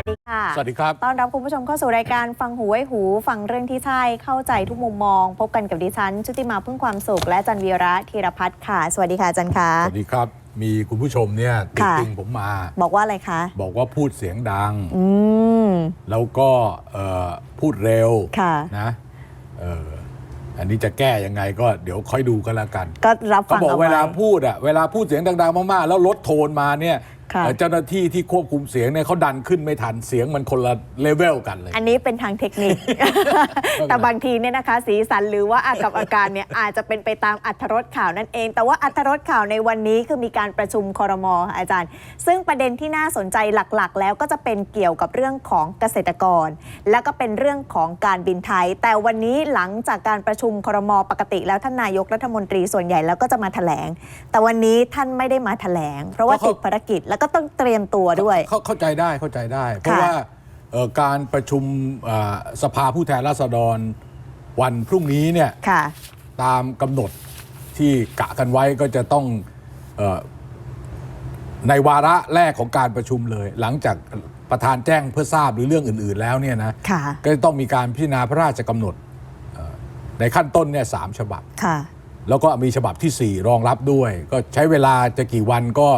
วัสดีค่ะ สวัสดีครับ ต้อนรับคุณผู้ชมเข้าสู่รายการฟังหูไว้หู ฟังเรื่องที่ใช่ เข้าใจทุกมุมมอง พบกันกับดิฉัน ชุติมาพึ่งความสุข และจันวีระธีรพัฒน์ค่ะ สวัสดีค่ะอาจันค่ะ สวัสดีครับ มีคุณผู้ชมเนี่ยติดค่ะติงผมมา บอกว่าอะไรคะ บอกว่าพูดเสียงดังอืมแล้วก็เอ่อพูดเร็วค่ะนะเอ่ออันนี้จะแก้ยังไงก็เดี๋ยวค่อยดูกันแล้วกัน ก็รับก็ฟังบอกเอาเวไว้ลาพูดอะเวลาพูดเสียงดังๆมากๆ แล้วลดโทนมาเนี่ยค่ะ เอ่อเจ้าหน้าที่ที่ควบคุมเสียงเนี่ยเขาดันขึ้นไม่ทันเสียงมันคนละเลเวลกันเลย อันนี้เป็นทางเทคนิค แต่บางทีเนี่ยนะคะ สีสันหรือว่าอากับอาการเนี่ยอาจจะเป็นไปตามอัธรสข่าวนั่นเอง แต่ว่าอัธรสข่าวในวันนี้คือมีการประชุมคอรมอค่ะอาจารย์ ซึ่งประเด็นที่น่าสนใจหลักๆ แล้วก็จะเป็นเกี่ยวกับเรื่องของเกษตรกร แล้วก็เป็นเรื่องของการบินไทย แต่วันนี้หลังจากการประชุมคอรมอปกติ แล้วท่านนายกรัฐมนตรีส่วนใหญ่แล้วก็จะมาแถลง แต่วันนี้ท่านไม่ได้มาแถลง เพราะว่าเพราะเขาติดภารกิจแล้วก็ต้องเตรียมตัวด้วย เข้าเข้าใจได้เข้าใจได้ เพราะว่าเอ่อการประชุมเอ่อสภาผู้แทนราษฎรวันพรุ่งนี้เนี่ยค่ะ ตามกำหนดที่กะกันไว้ก็จะต้องเออในวาระแรกของการประชุมเลย หลังจากประธานแจ้งเพื่อทราบหรือเรื่องอื่น ๆ แล้วเนี่ยนะค่ะ ก็จะต้องมีการพิจารณาพระราชกำหนดเอ่อในขั้นต้นเนี่ยสามฉบับ ค่ะ แล้วก็มีฉบับทีสี่ 4 รองรับด้วย ก็ใช้เวลาจะกี่วันก็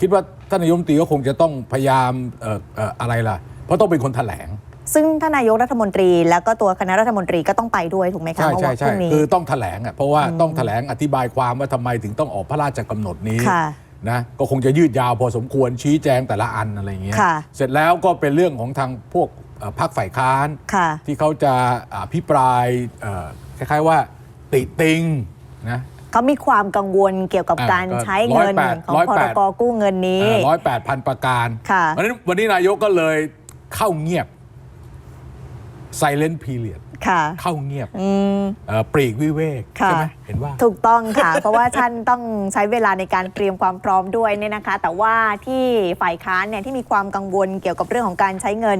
คิดว่าท่านนายกรัฐมนตรีก็คงจะต้องพยายามเอ่อเอ่ออะไรล่ะ เพราะต้องเป็นคนแถลง ซึ่งท่านนายกรัฐมนตรี แล้วก็ตัวคณะรัฐมนตรีก็ต้องไปด้วยถูกไหมคะใช่เมื่อใช่วันพใช่รุ่งนี้ คือต้องแถลงอะเพราะว่าต้องแถลงอธิบายความว่าทำไมถึงต้องออกพระราชกำหนดนี้ค่ะนะก็คงจะยืดยาวพอสมควรชี้แจงแต่ละอันอะไรอย่างเงี้ยค่ะ เสร็จแล้วก็เป็นเรื่องของทางพวกเอ่อพรรคฝ่ายค้าน ค่ะ ที่เขาจะอภิปรายเอ่อคล้ายๆว่าติติงนะ เขามีความกังวลเกี่ยวกับอ่าการก็ใช้เงิน108ของพรกกู้เงินนี้ร้อยแปดพันประการค่ะวันนี้วันนี้นายกก็เลยเข้าเงียบ silent period ค่ะเข้าเงียบอืม เอ่อปรีกวิเวกค่ะ ใช่ไหมเห็นว่า ถูกต้องค่ะ เพราะว่าท่านต้องใช้เวลาในการเตรียมความพร้อมด้วยเนี่ยนะคะ แต่ว่าที่ฝ่ายค้านเนี่ยที่มีความกังวลเกี่ยวกับเรื่องของการใช้เงิน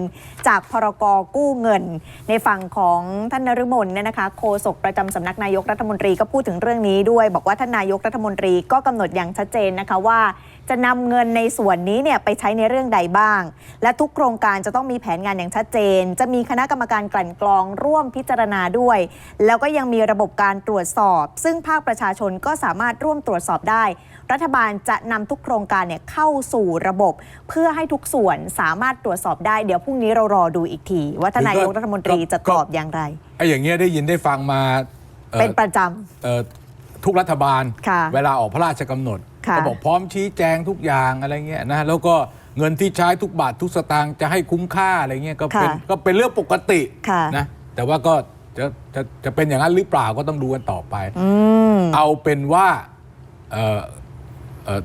จากพรกกู้เงิน ในฝั่งของท่านนฤมลเนี่ยนะคะโฆษกประจำสำนักนายกรัฐมนตรีก็พูดถึงเรื่องนี้ด้วย บอกว่าท่านนายกรัฐมนตรีก็กำหนดอย่างชัดเจนนะคะว่า จะนำเงินในส่วนนี้เนี่ยไปใช้ในเรื่องใดบ้าง และทุกโครงการจะต้องมีแผนงานอย่างชัดเจน จะมีคณะกรรมการกลั่นกรองร่วมพิจารณาด้วย แล้วก็ยังมีระบบการตรวจสอบ ซึ่งภาคประชาชนก็สามารถร่วมตรวจสอบได้ รัฐบาลจะนำทุกโครงการเนี่ยเข้าสู่ระบบ เพื่อให้ทุกส่วนสามารถตรวจสอบได้เดี๋ยวพรุ่งนี้เรารอดูอีกที ว่าทานนายกรัฐมนตรีจะตอบอย่างไรไอ้อย่างเงี้ยได้ยินได้ฟังมาอ่อเป็นประจเอ่อทุกรัฐบาลค่ะเวลาออกพระราชกำหนด ค่ะ ก็บอกพร้อมชี้แจงทุกอย่างอะไรเงี้ยนะแล้วก็เงินที่ใช้ทุกบาททุกสตางค์จะให้คุ้มค่าอะไรเงี้ยก็เป็นค่ะก็เป็นเรื่องปกติค่ะ นะแต่ว่าก็จะจะจะเป็นอย่างนั้นหรือเปล่าก็ต้องดูกันต่อไปำอืมเอาเป็นว่าเอ่อเอ่อ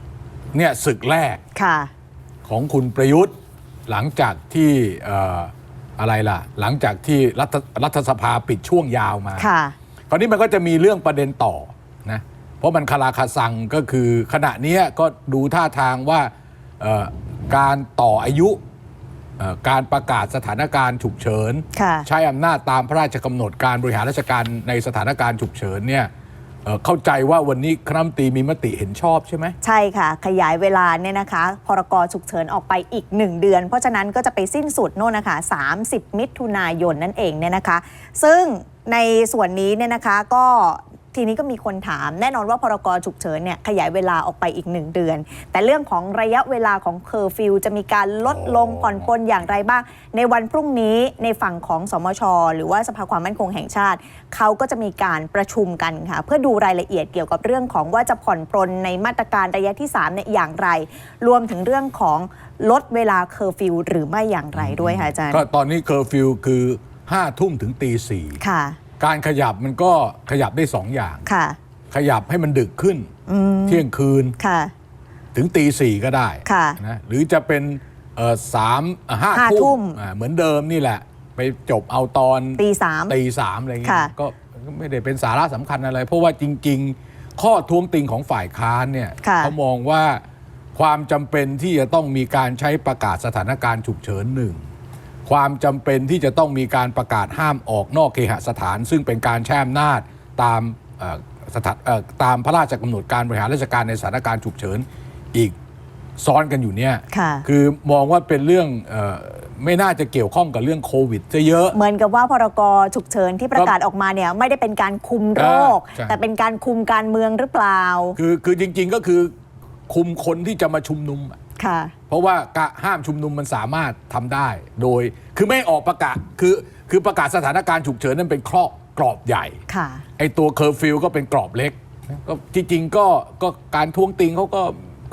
เนี่ยศึกแรก ค่ะ ของคุณประยุทธ์หลังจากที่เอ่ออะไรล่ะ หลังจากที่รัฐรัฐสภาปิดช่วงยาวมา ค่ะ คราวนี้มันก็จะมีเรื่องประเด็นต่อนะเพ ราะมันคาราคาซังก็คือขณะเนี้ยก็ดูท่าทางว่าเอ่อการต่ออายุเอ่อการประกาศสถานการณ์ฉุกเฉินค่ะใช้อำนาจตามพระราชกำหนดการบริหารราชการในสถานการณ์ฉุกเฉินเนี่ยเอ่อเข้าใจว่าวันนี้คณะรัฐมนตรีมีมติเห็นชอบใช่ไหมใช่ค่ะ ขยายเวลาเนี่ยนะคะ พรกฉุกเฉินออกไปอีก 1 เดือน เพราะฉะนั้นก็จะไปสิ้นสุดโน่นนะคะ 30 มิถุนายนนั่นเองเนี่ยนะคะ ซึ่งในส่วนนี้เนี่ยนะคะก็ ทีนี้ก็มีคนถามแน่นอนว่าพรกฉุกเฉินเนี่ยขยายเวลาออกไปอีก 1 เดือน แต่เรื่องของระยะเวลาของเคอร์ฟิวจะมีการลดลงอ๋อผ่อนปลนอย่างไรบ้าง ในวันพรุ่งนี้ในฝั่งของสมช หรือว่าสภาความมั่นคงแห่งชาติ เขาก็จะมีการประชุมกันค่ะ เพื่อดูรายละเอียดเกี่ยวกับเรื่องของว่าจะผ่อนปลนในมาตรการระยะที่3เนี่ยอย่างไร รวมถึงเรื่องของลดเวลาเคอร์ฟิวหรือไม่อย่างไรด้วยค่ะอาจารย์ก็ตอนนี้เคอร์ฟิวคือ5้าทุ่มถึงตีสี่ค่ะ การขยับมันก็ขยับได้สองอย่าง ค่ะ ขยับให้มันดึกขึ้น อืมเที่ยงคืนค่ะ ถึงตีสี่ก็ได้ค่ะนะหรือจะเป็นเอ่อสามเอ่อห้าห้าทุ่ทุ่มม อ่าเหมือนเดิมนี่แหละ ไปจบเอาตอนตีสาม ตีสามอะไรเงี้ค่ะ ยก็ก็ไม่ได้เป็นสาระสำคัญอะไร เพราะว่าจริง ๆ ข้อท้วงติงของฝ่ายค้านเนี่ยค่ะ เขามองว่าความจำเป็นที่จะต้องมีการใช้ประกาศสถานการณ์ฉุกเฉินหนึ่ง ความจำเป็นที่จะต้องมีการประกาศห้ามออกนอกเคหสถาน ซึ่งเป็นการแช่อำนาจตามเอ่อสถานเอ่อตามพระราชกำหนดการบริหารราชการในสถานการณ์ฉุกเฉินอีกซ้อนกันอยู่เนี่ยค่ะคือมองว่าเป็นเรื่องเออไม่น่าจะเกี่ยวข้องกับเรื่องโควิดจะเยอะ เหมือนกับว่าพรกฉุกเฉินที่ประกาศออกมาเนี่ยไม่ได้เป็นการคุมโรคใช่แต่เป็นการคุมการเมืองหรือเปล่า คือคือจริง ๆก็คือคุมคนที่จะมาชุมนุมอะ ค่ะ เพราะว่ากะห้ามชุมนุมมันสามารถทำได้ โดยคือไม่ออกประกาศคือคือประกาศสถานการณ์ฉุกเฉินนั้นเป็นครอบกรอบใหญ่ค่ะไอตัวเคอร์ฟิวก็เป็นกรอบเล็กก็จริงๆก็ก็การท้วงติงเขาก็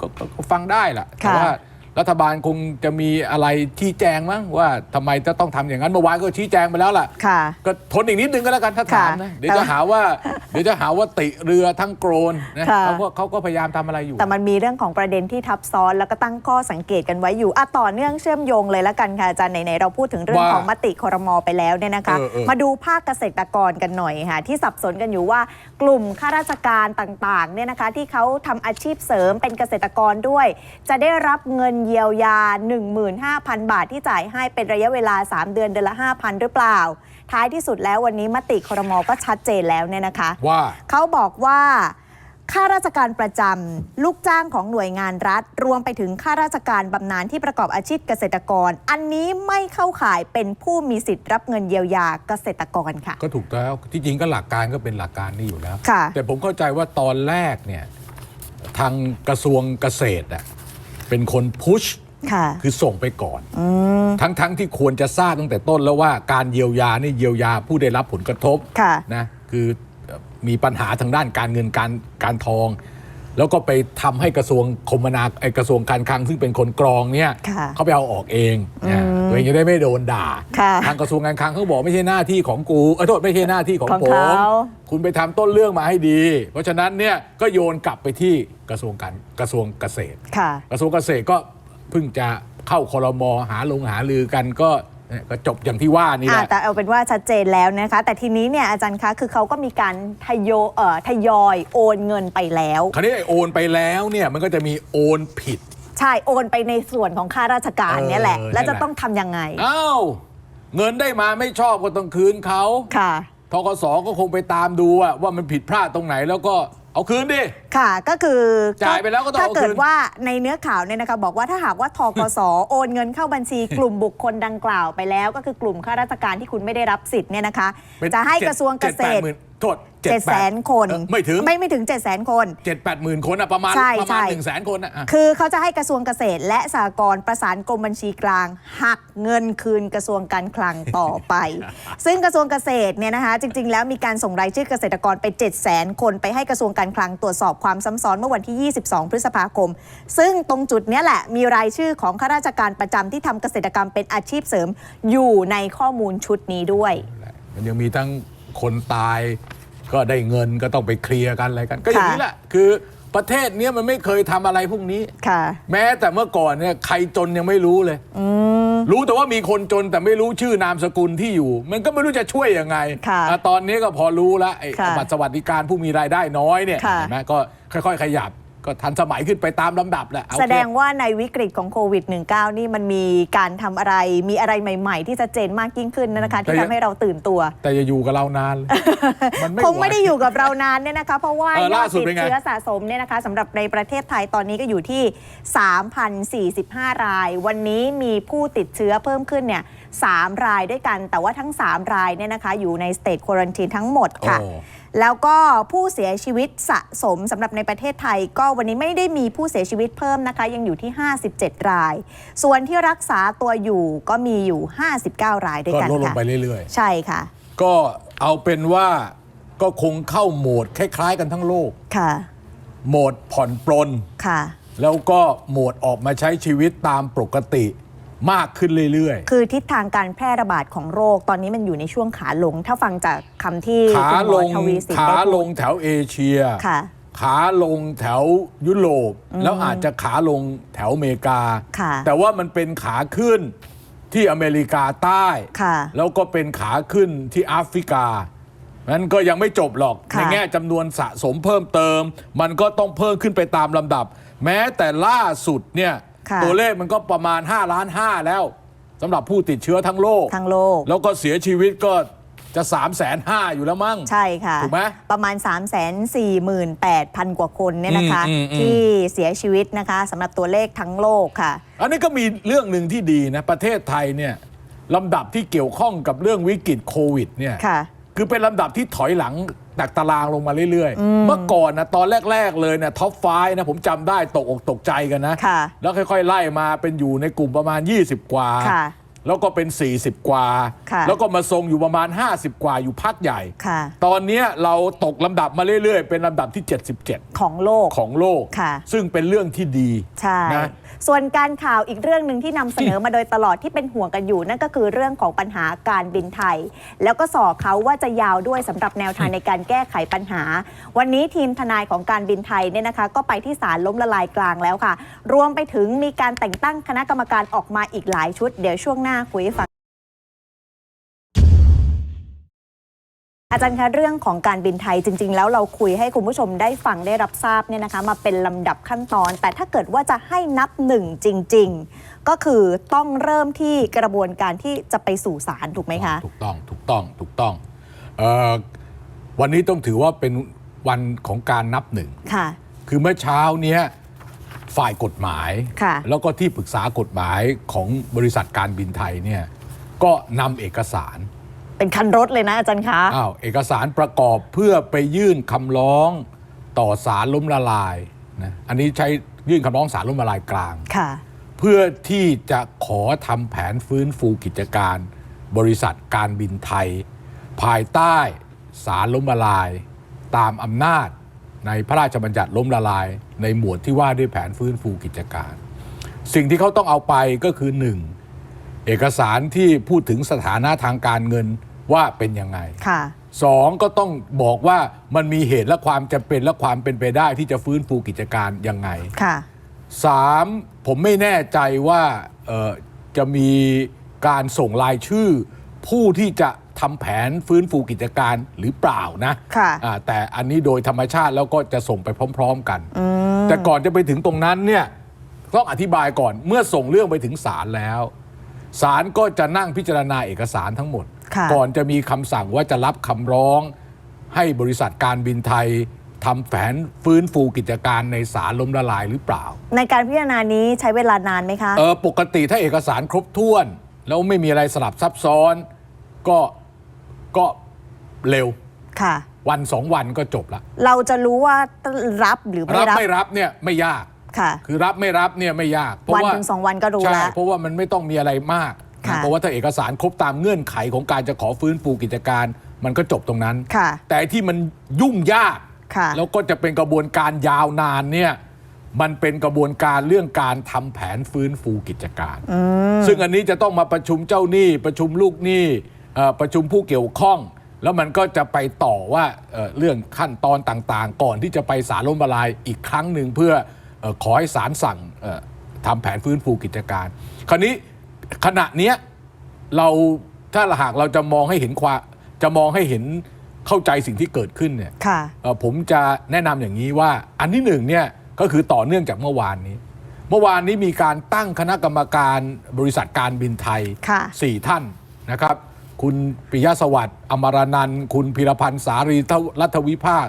ก็ก็ก็ฟังได้แหละแต่ค่ะว่า รัฐบาลคงจะมีอะไรชี้แจงมั้งว่าทำไมจะต้องทำอย่างนั้นเมื่อวานก็ชี้แจงไปแล้วล่ะค่ะก็ทนอีกนิดนึงก็แล้วกันถ้าถามนะค่ะเดี๋ยวจะหาว่าเดี๋ยวจะหาว่าติเรือทั้งโกรนนะค่ะเขาก็เขาก็พยายามทำอะไรอยู่ แต่มันมีเรื่องของประเด็นที่ทับซ้อนแล้วก็ตั้งข้อสังเกตกันไว้อยู่อะต่อเนื่องเชื่อมโยงเลยละกันค่ะอาจารย์ไหนๆเราพูดถึงเรื่องว่าของมติคอรมอไปแล้วเนี่ยนะคะเออเออมาดูภาคเกษตรกรกันหน่อยค่ะที่สับสนกันอยู่ว่ากลุ่มข้าราชการต่างๆเนี่ยนะคะที่เขาทำอาชีพเสริมเป็นเกษตรกรด้วย จะได้รับเงินเยียวยา 15,000 บาทที่จ่ายให้เป็นระยะเวลา 3 เดือนเดือนละ 5,000 หรือเปล่า ท้ายที่สุดแล้ววันนี้มติคอรมอก็ชัดเจนแล้วเนี่ยนะคะว่าเขาบอกว่าข้าราชการประจำลูกจ้างของหน่วยงานรัฐ รวมไปถึงข้าราชการบำนาญที่ประกอบอาชีพเกษตรกร อันนี้ไม่เข้าข่ายเป็นผู้มีสิทธิ์รับเงินเยียวยาเกษตรกรค่ะ ก็ถูกแล้วที่จริงก็หลักการก็เป็นหลักการนี่อยู่แล้วค่ะแต่ผมเข้าใจว่าตอนแรกเนี่ยทางกระทรวงเกษตรอะ เป็นคนพุชค่ะ คือส่งไปก่อน ทั้งทั้งที่ควรจะทราบตั้งแต่ต้นแล้วว่าการเยียวยานี่เยียวยาผู้ได้รับผลกระทบค่ะนะคือเอ่อมีปัญหาทางด้านการเงินการการทอง แล้วก็ไปทำให้กระทรวงคมนาไอกระทรวงการคลังซึ่งเป็นคนกรองเนี่ยค่ะเขาไปเอาออกเองนะ ตัวเองจะได้ไม่โดนด่าค่ะทางกระทรวงการคลังเขาบอกไม่ใช่หน้าที่ของกูเออโทษไม่ใช่หน้าที่ของของผมเขาคุณไปทำต้นเรื่องมาให้ดี เพราะฉะนั้นเนี่ยก็โยนกลับไปที่กระทรวงการกระทรวงเกษตรค่ะ กระทรวงเกษตรก็เพิ่งจะเข้าคอรมอหาลงหาลือกันก็เนี่ยก็จบอย่างที่ว่านี่แหอ่าละแต่เอาเป็นว่าชัดเจนแล้วนะคะ แต่ทีนี้เนี่ยอาจารย์คะคือเขาก็มีการทยอยเอ่อทยอยโอนเงินไปแล้ว คราวนี้ไอ้โอนไปแล้วเนี่ยมันก็จะมีโอนผิด ใช่โอนไปในส่วนของข้าราชการเนี่ยแหละ เออแล้วจะนั่นแหละต้องทำยังไงอ้าวเงินได้มาไม่ชอบก็ต้องคืนเขาค่ะ ทกสก็คงไปตามดูอะว่ามันผิดพลาดตรงไหนแล้วก็เอาคืนดิ ค่ะก็คือจ่ายไปแล้วก็ต้องถ้าเอาเกิดคืนว่าในเนื้อข่าวเนี่ยนะคะบอกว่าถ้าหากว่าทกส โอนเงินเข้าบัญชีกลุ่มบุคคลดังกล่าวไปแล้ว ก็คือกลุ่มข้าราชการที่คุณไม่ได้รับสิทธิ์เนี่ยนะคะ เป็นจะให้จ็ดกระทรวงเกษตรจ็ดแปดหมื่นโทษ เจ็ดแสนคน เออไม่ถึง ไม่ไม่ถึง7จ็ดแสนคน เจ็ดแปดหมื่นคนอะประมาณใช่ประมาณใช่ หนึ่งแสนคนอะอะคือเขาจะให้กระทรวงเกษตร และสหกรณ์ประสานกรมบัญชีกลาง หักเงินคืนกระทรวงการคลังต่อไป ซึ่งกระทรวงเกษตรเนี่ยนะคะ จริง ๆ แล้วมีการส่งรายชื่อเกษตรกรไป 7 0 0 0 0 0 คนไปให้กระทรวงการคลังตรวจสอบความซ้ำซ้อนเมื่อวันที่ 22 พฤษภาคม ซึ่งตรงจุดเนี้ยแหละมีรายชื่อของข้าราชการประจำที่ทำเกษตรกรรมเป็นอาชีพเสริมอยู่ในข้อมูลชุดนี้ด้วย มันยังมีทั้งคนตาย ก็ได้เงินก็ต้องไปเคลียร์กันอะไรกัน ก็อย่างนี้แหละคือประเทศเนี้ยมันไม่เคยทำอะไรพวกนี้ค่ะ แม้แต่เมื่อก่อนเนี่ยใครจนยังไม่รู้เลยรู้แต่ว่ามีคนจนแต่ไม่รู้ชื่อนามสกุลที่อยู่ มันก็ไม่รู้จะช่วยยังไงค่ะอะตอนนี้ก็พอรู้แล้วไอ้ค่ะบัตรสวัสดิการผู้มีรายได้น้อยเนี่ยค่ะเห็นไหมก็ค่อย ๆ ขยับ ก็ทันสมัยขึ้นไปตามลำดับแหละเอาแสดงเถอะว่าในวิกฤตของโควิด -19 นี่มันมีการทำอะไรมีอะไรใหม่ ๆ ที่ชัดเจนมากยิ่งขึ้นนะคะ ที่ทำให้เราตื่นตัว แต่อย่าอยู่กับเรานานเลยมันไม่คงไม่หวได้อยู่กับเรานานเนี่ยนะคะเพราะว่าเออยอล่าดสุดติดเป็นไง เชื้อสะสมเนี่ยนะคะสำหรับในประเทศไทยตอนนี้ก็อยู่ที่ 3,045 ราย วันนี้มีผู้ติดเชื้อเพิ่มขึ้นเนี่ย3รายด้วยกัน แต่ว่าทั้ง 3 รายเนี่ยนะคะอยู่ในสเต e ควอนตินทั้งหมดค่ะ โอ้ แล้วก็ผู้เสียชีวิตสะสมสำหรับในประเทศไทย ก็วันนี้ไม่ได้มีผู้เสียชีวิตเพิ่มนะคะ ยังอยู่ที่ 57 ราย ส่วนที่รักษาตัวอยู่ก็มีอยู่ 59 รายด้วยก็กันลดลงค่ะไปเรื่อยใช่ค่ะๆ ก็เอาเป็นว่าก็คงเข้าโหมดคล้ายๆ กันทั้งโลก ค่ะโหมดผ่อนปลน ค่ะ แล้วก็โหมดออกมาใช้ชีวิตตามปกติ มากขึ้นเรื่อย คือทิศทางการแพร่ระบาดของโรค ตอนนี้มันอยู่ในช่วงขาลง ถ้าฟังจากคำที่ๆ ขาคุณหมลองทวีสินขาได้ลพูดงแถวเอเชีย ค่ะ ขาลงแถวยุโรปแล้วอาจจะขาลงแถวอเมริกา ค่ะแต่ว่ามันเป็นขาขึ้นที่อเมริกาใต้ ค่ะ แล้วก็เป็นขาขึ้นที่แอฟริกานั้นก็ยังไม่จบหรอก ค่ะ ในแง่จำนวนสะสมเพิ่มเติม มันก็ต้องเพิ่มขึ้นไปตามลำดับ แม้แต่ล่าสุดเนี่ย ค่ะ ตัวเลขมันก็ประมาณ5ล้าน5แล้วสำหรับผู้ติดเชื้อทั้งโลก ทั้งโลก แล้วก็เสียชีวิตก็จะ3ามแสนห้าอยู่แล้วมั้ง ใช่ค่ะ ถูกไหมประมาณ 3 4 8 0 0 0 กว่าคนเนี่ยนะคะ อืมอืมอืม ที่เสียชีวิตนะคะสำหรับตัวเลขทั้งโลกค่ะ อันนี้ก็มีเรื่องหนึ่งที่ดีนะ ประเทศไทยเนี่ยลำดับที่เกี่ยวข้องกับเรื่องวิกฤตโควิดเนี่ย ค่ะ คือเป็นลำดับที่ถอยหลัง จากตารางลงมาเรื่อยๆ เมื่อก่อนนะตอนแรก ๆ เลยนะท็อปไฟนะผมจำได้ตกอกตกใจกันนะค่ะแล้วค่อยๆ ไล่มาเป็นอยู่ในกลุ่มประมาณ 20 กว่าค่ะแล้วก็เป็น 40 กว่าค่ะแล้วก็มาทรงอยู่ประมาณ 50 กว่าอยู่พักใหญ่ค่ะตอนเนี้ยเราตกลำดับมาเรื่อยๆ เป็นลำดับที่ 77 ของโลกของโลกค่ะซึ่งเป็นเรื่องที่ดีใช่นะ ส่วนการข่าวอีกเรื่องหนึ่งที่นำเสนอมาโดยตลอดที่เป็นห่วงกันอยู่ นั่นก็คือเรื่องของปัญหาการบินไทย แล้วก็สอกเขาว่าจะยาวด้วยสำหรับแนวทางในการแก้ไขปัญหา วันนี้ทีมทนายของการบินไทยเนี่ยนะคะ ก็ไปที่ศาลล้มละลายกลางแล้วค่ะ รวมไปถึงมีการแต่งตั้งคณะกรรมการออกมาอีกหลายชุด เดี๋ยวช่วงหน้าคุยให้ฟัง อาจารย์คะเรื่องของการบินไทยจริง ๆ แล้วเราคุยให้คุณผู้ชมได้ฟังได้รับทราบเนี่ยนะคะ มาเป็นลำดับขั้นตอน แต่ถ้าเกิดว่าจะให้นับหนึ่งจริง ๆ ก็คือต้องเริ่มที่กระบวนการที่จะไปสู่ศาลถูกไหมคะ ถูกต้องถูกต้องถูกต้องเอ่อวันนี้ต้องถือว่าเป็นวันของการนับหนึ่งค่ะ คือเมื่อเช้าเนี้ยฝ่ายกฎหมาย ค่ะ แล้วก็ที่ปรึกษากฎหมายของบริษัทการบินไทยเนี่ยก็นำเอกสาร เป็นคันรถเลยนะอาจารย์คะอ้าวเอกสารประกอบเพื่อไปยื่นคำร้องต่อศาลล้มละลายนะอันนี้ใช้ยื่นคำร้องศาลล้มละลายกลาง ค่ะ เพื่อที่จะขอทำแผนฟื้นฟูกิจการ บริษัทการบินไทย ภายใต้สารล้มละลาย ตามอำนาจในพระราชบัญญัติล้มละลาย ในหมวดที่ว่าด้วยแผนฟื้นฟูกิจการ สิ่งที่เขาต้องเอาไปก็คือหนึ่งเอกสารที่พูดถึงสถานะทางการเงิน ว่าเป็นยังไงค่ะ สองก็ต้องบอกว่ามันมีเหตุและความจำเป็นและความเป็นไปได้ที่จะฟื้นฟูกิจการยังไงค่ะ สามผมไม่แน่ใจว่าเอ่อจะมีการส่งรายชื่อ ผู้ที่จะทำแผนฟื้นฟูกิจการหรือเปล่านะค่ะ อ่าแต่อันนี้โดยธรรมชาติแล้วก็จะส่งไปพร้อม ๆ กัน แต่ก่อนจะไปถึงตรงนั้นเนี่ยต้องอธิบายก่อนเมื่อส่งเรื่องไปถึงศาลแล้วศาลก็จะนั่งพิจารณาเอกสารทั้งหมดค่ะ ก่อนจะมีคำสั่งว่าจะรับคำร้อง ให้บริษัทการบินไทยทำแผนฟื้นฟูกิจการในศาลล้มละลายหรือเปล่า ในการพิจารณานี้ใช้เวลานานไหมคะเออปกติถ้าเอกสารครบถ้วน แล้วไม่มีอะไรสลับซับซ้อน ก็ก็เร็วค่ะ วันสองวันก็จบละ เราจะรู้ว่ารับหรือไม่รับรับไม่รับเนี่ยไม่ยากค่ะ คือรับไม่รับเนี่ยไม่ยาก เพราะวันว่าถึงสองวันก็รู้ใช่แล้วเพราะว่ามันไม่ต้องมีอะไรมาก ค่ะนะเพราะว่าถ้าเอกสารครบตามเงื่อนไขของการจะขอฟื้นฟูกิจการ มันก็จบตรงนั้น ค่ะแต่ที่มันยุ่งยาก ค่ะแล้วก็จะเป็นกระบวนการยาวนานเนี่ยมันเป็นกระบวนการเรื่องการทำแผนฟื้นฟูกิจการ ซึ่งอันนี้จะต้องมาประชุมเจ้าหนี้ ประชุมลูกหนี้เอ่อประชุมผู้เกี่ยวข้อง แล้วมันก็จะไปต่อว่าเอ่อเรื่องขั้นตอนต่างๆ ก่อนที่จะไปศาลล้มละลายอีกครั้งหนึ่งเพื่อเอ่อขอให้ศาลสั่งเอ่อทำแผนฟื้นฟูกิจการ คราวนี้ ขณะเนี้ยเราถ้าหากเราจะมองให้เห็นความจะมองให้เห็นเข้าใจสิ่งที่เกิดขึ้นเนี่ยค่ะ เอ่อผมจะแนะนำอย่างนี้ว่าอันที่หนึ่งเนี่ยก็คือต่อเนื่องจากเมื่อวานนี้ เมื่อวานนี้มีการตั้งคณะกรรมการบริษัทการบินไทย ค่ะ สี่ท่านนะครับ คุณปิยะสวัสดิ์อมรนันท์คุณพิรพันธ์สารีรัฐวิภาค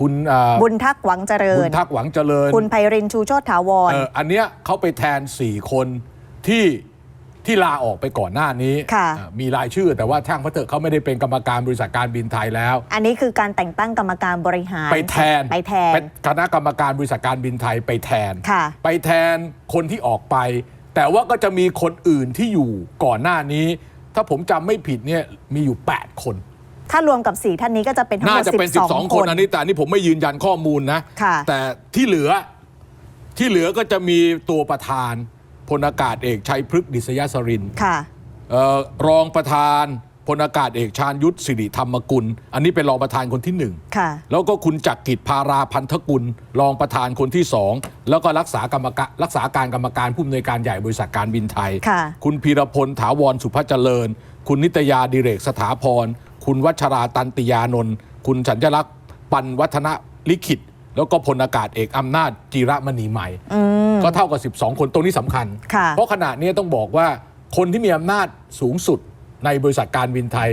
คุณเอ่อบุญทักษ์หวังเจริบุญญ ทักษ์หวังเจริญ คุณไพรินทร์ชูโชติถาวร เอ่ออันเนี้ยเขาไปแทน 4 คนที่ ที่ลาออกไปก่อนหน้านี้ ค่ะเอ่อมีรายชื่อแต่ว่าช่างพระเถอะเขาไม่ได้เป็นกรรมการบริษัทการบินไทยแล้ว อันนี้คือการแต่งตั้งกรรมการบริหารไปแทนไปแทน เป็นคณะกรรมการบริษัทการบินไทยไปแทน ค่ะ ไปแทนคนที่ออกไป แต่ว่าก็จะมีคนอื่นที่อยู่ก่อนหน้านี้ ถ้าผมจำไม่ผิดเนี่ยมีอยู่ 8 คน ถ้ารวมกับ4ท่านนี้ก็จะเป็นทั้งหน่ามดจะเป็น12 12 คนอันนี้แต่อันนี้ผมไม่ยืนยันข้อมูลนะ ค่ะ แต่ที่เหลือที่เหลือก็จะมีตัวประธาน พลอากาศเอกชัยพฤกษ์ดิษยสรินทร์ค่ะเอ่อรองประธานพลอากาศเอกชาญยุทธสิริธรรมกุล อันนี้เป็นรองประธานคนที่หนึ่งค่ะ แล้วก็คุณจักรกิจพาราพันธกุล รองประธานคนที่สองแล้วก็รักษากรรมการรักษาการกรรมการผู้อำนวยการใหญ่บริษัทการบินไทย ค่ะ คุณพีรพลถาวรสุภเจริญ คุณนิตยาดิเรกสถาพร คุณวัชราตันติยานนท์คุณสัญลักษณ์ปันวัฒนลิขิต แล้วก็พลอากาศเอกอำนาจจีระมณีใหม่ ก็เท่ากับ 12 คนตรงนี้สำคัญค่ะเพราะขณะนี้ต้องบอกว่าคนที่มีอำนาจสูงสุดในบริษัทการบินไทย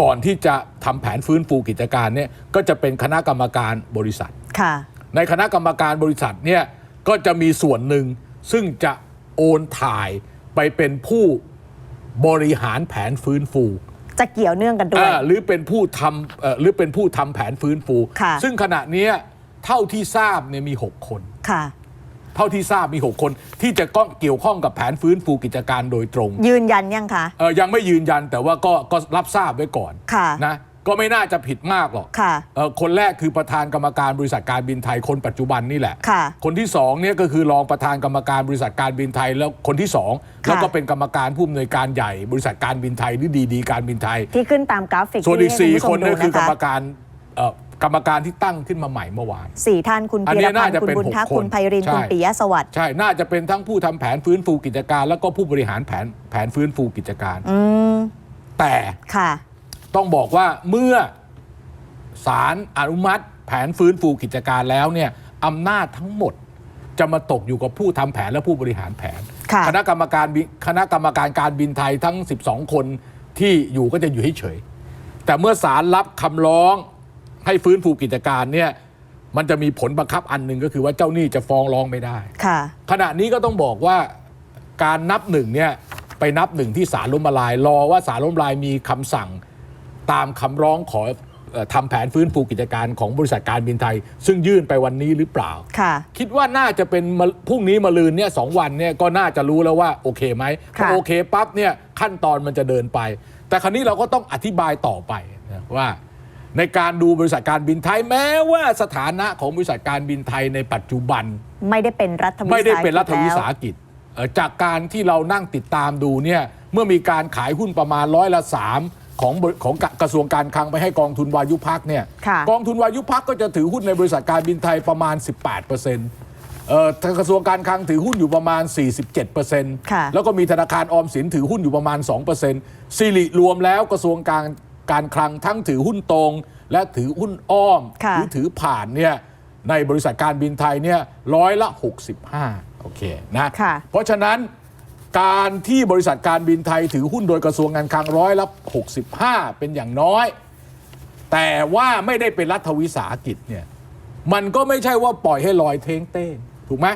ก่อนที่จะทำแผนฟื้นฟูกิจการเนี่ยก็จะเป็นคณะกรรมการบริษัทค่ะในคณะกรรมการบริษัทเนี่ยก็จะมีส่วนหนึ่งซึ่งจะโอนถ่ายไปเป็นผู้บริหารแผนฟื้นฟู จะเกี่ยวเนื่องกันด้วยอ่าหรือเป็นผู้ทำเอ่อหรือเป็นผู้ทำแผนฟื้นฟูค่ะซึ่งขณะเนี้ย เท่าที่ทราบเนี่ยมี 6 คน ค่ะ เท่าที่ทราบมี 6 คนที่จะก้องเกี่ยวข้องกับแผนฟื้นฟูกิจการโดยตรงยืนยันยังคะ เออยังไม่ยืนยันแต่ว่าก็ก็รับทราบไว้ก่อนค่ะ นะก็ไม่น่าจะผิดมากหรอกค่ะ เอ่อคนแรกคือประธานกรรมการบริษัทการบินไทยคนปัจจุบันนี่แหละ ค่ะ คนที่สองเนี่ยก็คือรองประธานกรรมการบริษัทการบินไทยแล้วคนที่สองแล้วก็เป็นกรรมการผู้อำนวยการใหญ่ บริษัทการบินไทยหรือดีดีการบินไทย ที่ขึ้นตามกราฟิกส่วนอีกที่สี่ให้คนณผู้ชมเนี่ยคือกรรมดูะะการเอ่อ กรรมการที่ตั้งขึ้นมาใหม่เมื่อวาน สี่ท่านคุณอันพีนี้รพัน่านธ์จะคุณเป็นบุญทักหกคนคุณไพรินทร์ใช่ คุณปิยะสวัสดิ์ใช่น่าจะเป็นทั้งผู้ทำแผนฟื้นฟูกิจการ แล้วก็ผู้บริหารแผนแผนฟื้นฟูกิจการ อืมแต่ค่ะ ต้องบอกว่าเมื่อศาลอนุมัติ แผนฟื้นฟูกิจการแล้วเนี่ยอำนาจทั้งหมดจะมาตกอยู่กับผู้ทำแผนและผู้บริหารแผน ค่ะ คณะกรรมการบิคณะกรรมการการบินไทยทั้ง 12 คนที่อยู่ก็จะอยู่เฉยๆแต่เมื่อศาลรับคำร้อง ให้ฟื้นฟูกิจการเนี่ยมันจะมีผลบังคับอันหนึ่งก็คือว่าเจ้าหนี้จะฟ้องร้องไม่ได้ ค่ะ ขณะนี้ก็ต้องบอกว่าการนับหนึ่งเนี่ยไปนับหนึ่งที่ศาลล้มละลาย รอว่าศาลล้มละลายมีคำสั่งตามคำร้องขอเอ่อทำแผนฟื้นฟูกิจการของบริษัทการบินไทย ซึ่งยื่นไปวันนี้หรือเปล่า ค่ะ คิดว่าน่าจะเป็นมะพรุ่งนี้มาลืนเนี่ยสองวันเนี่ยก็น่าจะรู้แล้วว่าโอเคไหมพอค่ะ โอเคปั๊บเนี่ยขั้นตอนมันจะเดินไป แต่คราวนี้เราก็ต้องอธิบายต่อไปนะว่า ในการดูบริษัทการบินไทยแม้ว่าสถานะของบริษัทการบินไทยในปัจจุบัน ไม่ได้เป็นรัฐวิสาหกิจไม่ได้เป็นรัฐวิสาแล้วหกิจเอ่อจากการที่เรานั่งติดตามดูเนี่ยเมื่อมีการขายหุ้นประมาณร้อยละสามของบริของกระกระทรวงการคลังไปให้กองทุนวายุพักเนี่ยค่ะกองทุนวายุพักก็จะถือหุ้นในบริษัทการบินไทยประมาณ 18%เอ่อทางกระทรวงการคลังถือหุ้นอยู่ประมาณ 47%ค่ะแล้วก็มีธนาคารออมสินถือหุ้นอยู่ประมาณ 2%สิริรวมแล้วกระทรวงการ การคลังทั้งถือหุ้นตรง และถือหุ้นอ้อมค่ะหรือถือผ่านเนี่ยในบริษัทการบินไทยเนี่ยร้อยละ 65 โอเคนะ ค่ะ เพราะฉะนั้นการที่บริษัทการบินไทยถือหุ้นโดยกระทรวงการคลังร้อยละ65 เป็นอย่างน้อย แต่ว่าไม่ได้เป็นรัฐวิสาหกิจเนี่ยมันก็ไม่ใช่ว่าปล่อยให้ลอยเท้งเต้งถูกไหม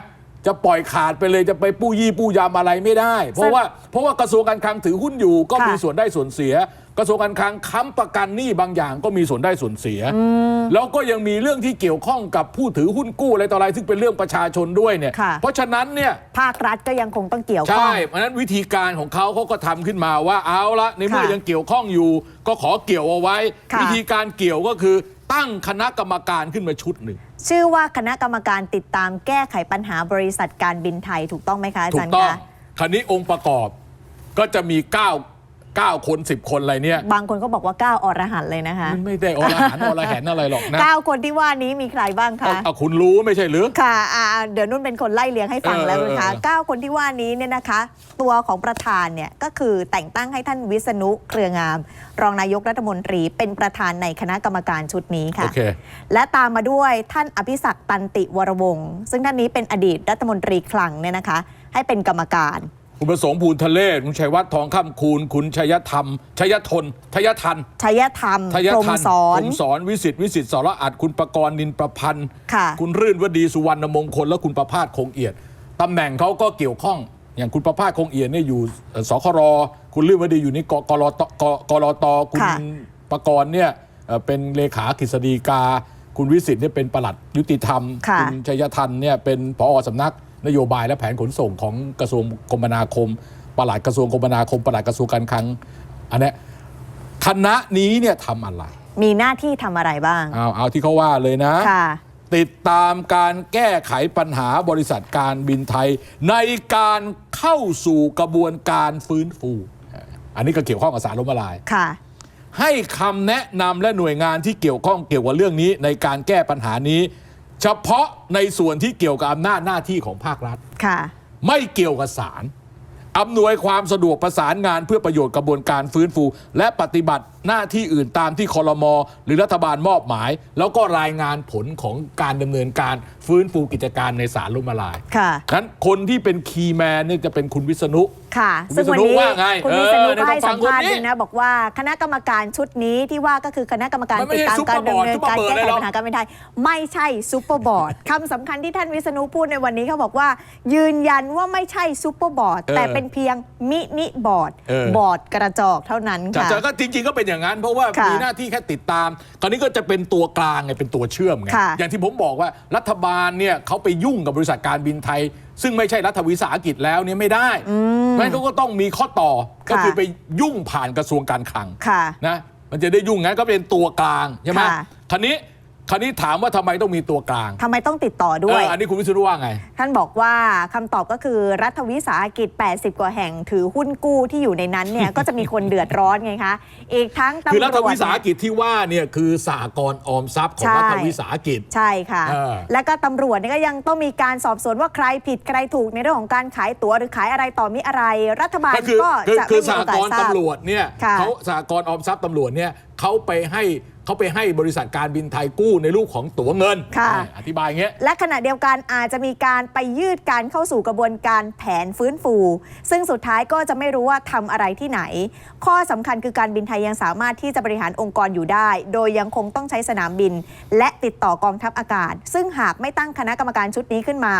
จะปล่อยขาดไปเลยจะไปปู้ยี่ปู้ยำอะไรไม่ได้ เพราะว่าเพราะว่ากระทรวงการคลังถือหุ้นอยู่ก็ค่ะมีส่วนได้ส่วนเสีย กระทรวงการคลังค้ำประกันหนี้บางอย่างก็มีส่วนได้ส่วนเสีย แล้วก็ยังมีเรื่องที่เกี่ยวข้องกับผู้ถือหุ้นกู้อะไรต่ออะไรซึ่งเป็นเรื่องประชาชนด้วยเนี่ยค่ะเพราะฉะนั้นเนี่ยภาครัฐก็ยังคงต้องเกี่ยวข้อใช่งเพราะฉะนั้นวิธีการของเขาเขาก็ทำขึ้นมาว่าเอาละในเมื่อค่ะยังเกี่ยวข้องอยู่ ก็ขอเกี่ยวเอาไว้ค่ะวิธีการเกี่ยวก็คือตั้งคณะกรรมการขึ้นมาชุดหนึ่ง ชื่อว่าคณะกรรมการติดตามแก้ไขปัญหาบริษัทการบินไทยถูกต้องไหมคะอาถูจารกย์ต้องคะคราวนี้องค์ประกอบก็จะมี 9 9 คน 10 คนอะไรเนี่ย บางคนก็บอกว่าก้าวอรหันต์เลยนะคะมันไม่ได้อรหันต์อรแหนอะไรหรอกนะ เก้าคนที่ว่านี้มีใครบ้างคะเอาเอาคุณรู้ไม่ใช่หรือ ค่ะอ่าเดี๋ยวนุ่นเป็นคนไล่เลี้ยงให้ฟังเออแล้วนะคะเออเก้าคนที่ว่านี้เนี่ยนะคะ ตัวของประธานเนี่ยก็คือแต่งตั้งให้ท่านวิษณุเครืองาม รองนายกรัฐมนตรีเป็นประธานในคณะกรรมการชุดนี้โอค่ะเค และตามมาด้วยท่านอภิศักดิ์ตันติวรวงศ์ซึ่งท่านนี้เป็นอดีตรัฐมนตรีคลังเนี่ยนะคะ ให้เป็นกรรมการ คุณประสงค์ภูลทะเลคุณชัยวัฒน์ทองคำคูณ คุณชัยธรรม ชัยทนชัยทัน ชัยธรรมชัยพรหมทันสอนผมสอนวิสิตวิสิตสรอัดคุณประกรณ์นินประพันธ์ค่ะคุณรื่นวดีสุวรรณมงคลและคุณประพาสคงเอียดตำแหน่งเขาก็เกี่ยวข้อง อย่างคุณประพาสคงเอียดเนี่ยอยู่เอ่อสครคุณรื่นวดีอยู่นี่กกรตกกรตคุณค่ะ ประกรณ์เนี่ยเอ่อเป็นเลขากฤษฎีกา คุณวิสิตเนี่ยเป็นปลัดยุติธรรม ค่ะณชัยทันเนี่ยเป็นผอสำนัก นโยบายและแผนขนส่งของกระทรวงคมนาคมปลัดกระทรวงคมนาคมปลัดกระทรวงการคลังอันเนี้ยคณะนี้เนี่ยทำอะไร มีหน้าที่ทำอะไรบ้าง เอาเอาที่เขาว่าเลยนะค่ะติดตามการแก้ไขปัญหาบริษัทการบินไทย ในการเข้าสู่กระบวนการฟื้นฟู อันนี้ก็เกี่ยวข้องกับสารล้มละลายค่ะ ให้คำแนะนำและหน่วยงานที่เกี่ยวข้องเกี่ยวกับเรื่องนี้ในการแก้ปัญหานี้ เฉพาะในส่วนที่เกี่ยวกับอำนาจหน้าที่ของภาครัฐ ค่ะ ไม่เกี่ยวกับศาลอำนวยความสะดวกประสานงานเพื่อประโยชน์กระบวนการฟื้นฟู และปฏิบัติ หน้าที่อื่นตามที่คอรมอหรือรัฐบาลมอบหมาย แล้วก็รายงานผลของการดำเนินการฟื้นฟูกิจการในสารล่มละลายค่ะนั้นคนที่เป็นคีย์แมนเนี่ยจะเป็นคุณวิษณุค่ะคุณซึ่งวันนี้วิษณุว่าไงคุณวิษณุเออก็ให้เดี๋ยวต้องฟัสังมภาษณ์คนนี้ด้วยนะ บอกว่าคณะกรรมการชุดนี้ที่ว่าก็คือคณะกรรมการมันไม่ติดใช่ตามการดำเนินการซุปเปอร์บอร์ดแก้ไขเลยเหรอปัญหาการบินไทยไม่ใช่ซูเปอร์บอร์ดคำสำคัญที่ท่านวิษณุพูดในวันนี้เขาบอกว่า ยืนยันว่าไม่ใช่ซูเปอร์บอร์ดเออแต่เป็นเพียงมินิบอร์ดเออบอร์ดกระจอกเท่านั้นแต่ค่ะแต่ก็จริงๆก็เป็นอย่างนั้น เพราะว่าค่ะมีหน้าที่แค่ติดตามคราวนี้ก็จะเป็นตัวกลางไงเป็นตัวเชื่อมไงค่ะอย่างที่ผมบอกว่ารัฐบาลเนี่ยเขาไปยุ่งกับบริษัทการบินไทย ซึ่งไม่ใช่รัฐวิสาหกิจแล้วเนี่ยไม่ได้งั้นเขาก็ต้องมีข้อต่อก็ค่ะคือไปยุ่งผ่านกระทรวงการคลัง ค่ะ นะมันจะได้ยุ่งงั้นก็เป็นตัวกลางใช่ไหมค่ะคราวนี้ คราวนี้ถามว่าทำไมต้องมีตัวกลางทำไมต้องติดต่อด้วย เอออันนี้คุณวิศนุว่าไง ท่านบอกว่าคำตอบก็คือรัฐวิสาหกิจ 80 กว่าแห่งถือหุ้นกู้ที่อยู่ในนั้นเนี่ย ก็จะมีคนเดือดร้อนไงคะ อีกทั้งตำรวจ คือรัฐวิสาหกิจที่ว่าเนี่ยคือสหกรณ์ออมทรัพย์ของใช่ รัฐวิสาหกิจ ใช่ค่ะ เออ แล้วก็ตำรวจเนี่ยก็ยังต้องมีการสอบสวนว่าใครผิดใครถูกในเรื่องของการขายตั๋วหรือขายอะไรต่อมิอะไร รัฐบาลก็คือก็คือจะคือไม่สมีหโอกาสกรณ์ทราบ ตำรวจเนี่ยค่ะ เขาสหกรณ์ออมทรัพย์ตำรวจเนี่ยเขาไปให้ เขาไปให้บริษัทการบินไทยกู้ในรูปของตั๋วเงิน ค่ะอ่าอธิบายอย่างเงี้ย และขณะเดียวกันอาจจะมีการไปยืดการเข้าสู่กระบวนการแผนฟื้นฟู ซึ่งสุดท้ายก็จะไม่รู้ว่าทำอะไรที่ไหน ข้อสำคัญคือการบินไทยยังสามารถที่จะบริหารองค์กรอยู่ได้ โดยยังคงต้องใช้สนามบิน และติดต่อกองทัพอากาศ ซึ่งหากไม่ตั้งคณะกรรมการชุดนี้ขึ้นมา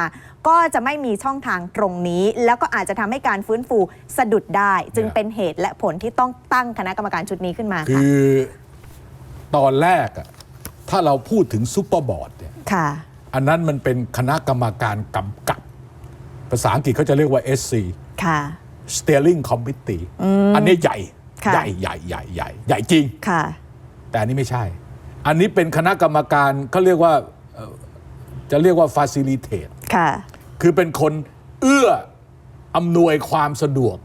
ก็จะไม่มีช่องทางตรงนี้ แล้วก็อาจจะทำให้การฟื้นฟูสะดุดได้ จึงเป็นเหตุและผลที่ต้องตั้งคณะกรรมการชุดนี้ขึ้นมาคืค่ะ อ ตอนแรกอะถ้าเราพูดถึงซูเปอร์บอร์ดเนี่ยค่ะ อันนั้นมันเป็นคณะกรรมการกำกับ ภาษาอังกฤษเขาจะเรียกว่า SC ค่ะ Steering Committee อันนี้ใหญ่ ค่ะ ใหญ่ใหญ่ใหญ่ใหญ่ใหญ่จริง ค่ะ แต่อันนี้ไม่ใช่ อันนี้เป็นคณะกรรมการเขาเรียกว่าเอ่อจะเรียกว่า facilitate ค่ะ คือเป็นคนเอื้ออำนวยความสะดวก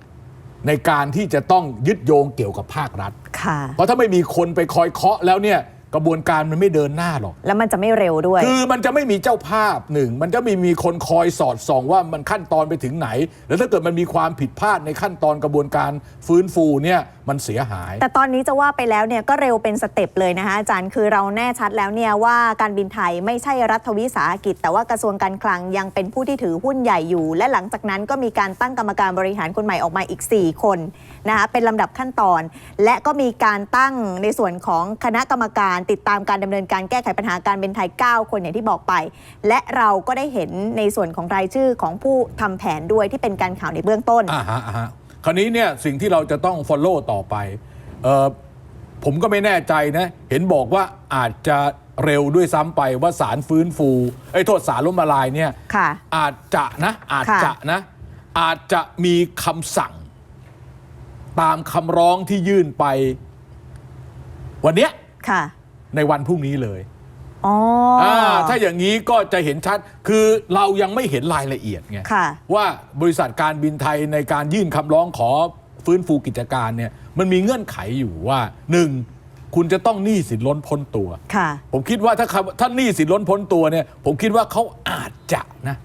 ในการที่จะต้องยึดโยงเกี่ยวกับภาครัฐค่ะ เพราะถ้าไม่มีคนไปคอยเคาะแล้วเนี่ย กระบวนการมันไม่เดินหน้าหรอก แล้วมันจะไม่เร็วด้วย คือมันจะไม่มีเจ้าภาพหนึ่ง มันจะไม่มีคนคอยสอดส่องว่ามันขั้นตอนไปถึงไหน แล้วถ้าเกิดมันมีความผิดพลาดในขั้นตอนกระบวนการฟื้นฟูเนี่ยมันเสียหาย แต่ตอนนี้จะว่าไปแล้วเนี่ยก็เร็วเป็นสเต็ปเลยนะคะอาจารย์คือเราแน่ชัดแล้วเนี่ยว่าการบินไทยไม่ใช่รัฐวิสาหกิจ แต่ว่ากระทรวงการคลังยังเป็นผู้ที่ถือหุ้นใหญ่อยู่ และหลังจากนั้นก็มีการตั้งกรรมการบริหารคนใหม่ออกมาอีก 4 คนนะคะเป็นลำดับขั้นตอน และก็มีการตั้งในส่วนของคณะกรรมการติดตามการดำเนินการแก้ไขปัญหาการบินไทย 9 คนอย่างที่บอกไป และเราก็ได้เห็นในส่วนของรายชื่อของผู้ทำแผนด้วยที่เป็นการข่าวในเบื้องต้นอ่าฮะอ่าฮะคราวนี้เนี่ยสิ่งที่เราจะต้อง follow ต่อไปเออผมก็ไม่แน่ใจนะ เห็นบอกว่าอาจจะเร็วด้วยซ้ำไปว่าสารฟื้นฟูไอ้ยโทษสารล้มละลายเนี่ยค่ะอาจจะนะอาจค่ะจะนะ อาจจะมีคำสั่ง ตามคำร้องที่ยื่นไป วันเนี้ยค่ะ ในวันพรุ่งนี้เลยอ๋อออ่าถ้าอย่างนี้ก็จะเห็นชัด คือเรายังไม่เห็นรายละเอียดไงค่ะว่าบริษัทการบินไทยในการยื่นคำร้องขอฟื้นฟูกิจการเนี่ยมันมีเงื่อนไขอยู่ว่าหนึ่งคุณจะต้องหนี้สินล้นพ้นตัวค่ะผมคิดว่าถ้าคำถ้าหนี้สินล้นพ้นตัวเนี่ย ผมคิดว่าเขาอาจจะนะ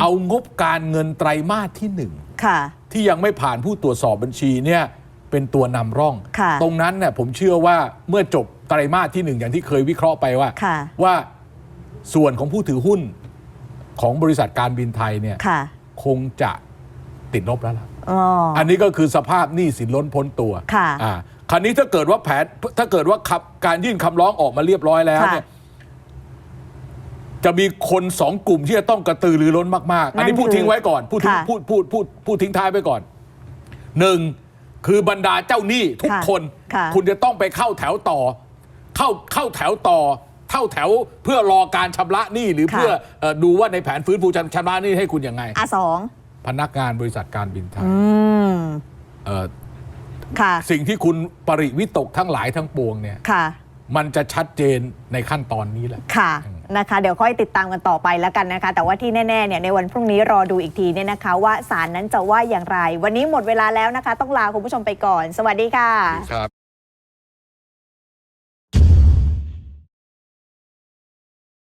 เอางบการเงินไตรมาสที่หนึ่งค่ะที่ยังไม่ผ่านผู้ตรวจสอบบัญชีเนี่ย เป็นตัวนำร่อง ค่ะ ตรงนั้นเนี่ยผมเชื่อว่าเมื่อจบไตรมาสที่หนึ่งอย่างที่เคยวิเคราะห์ไปว่า ค่ะ ว่าส่วนของผู้ถือหุ้นของบริษัทการบินไทยเนี่ยค่ะคงจะติดลบแล้วล่ะ อ๋ออ อันนี้ก็คือสภาพหนี้สินล้นพ้นตัวค่ะอ่าคราวนี้ถ้าเกิดว่าแผนถ้าเกิดว่าขับการยื่นคำร้องออกมาเรียบร้อยแล้วค่ะเนี่ย จะมีคนสองกลุ่มที่จะต้องกระตือรือร้นมาก ๆ อันนี้นั่นพูดคือทิ้งไว้ก่อน พูดทิ้งค่ะ พูดพูดพูดพูดทิ้งท้ายไปก่อน หนึ่ง คือบรรดาเจ้าหนี้ทุกค่ะคน ค่ะคุณจะต้องไปเข้าแถวต่อ เข้าเข้าแถวต่อเข้าแถวเพื่อรอการชำระหนี้หรือค่ะ เพื่อเอ่อดูว่าในแผนฟื้นฟูชำระหนี้ให้คุณยังไง อะสองพนักงานบริษัทการบินไทยอืมเอ่อค่ะ สิ่งที่คุณปริวิตกทั้งหลายทั้งปวงเนี่ย ค่ะ มันจะชัดเจนในขั้นตอนนี้แหละ ค่ะ นะคะ เดี๋ยวค่อยติดตามกันต่อไปแล้วกันนะคะ แต่ว่าที่แน่ๆเนี่ยในวันพรุ่งนี้รอดูอีกทีเนี่ยนะคะ ว่าศาลนั้นจะว่าอย่างไร วันนี้หมดเวลาแล้วนะคะ ต้องลาคุณผู้ชมไปก่อน สวัสดีค่ะ ครับ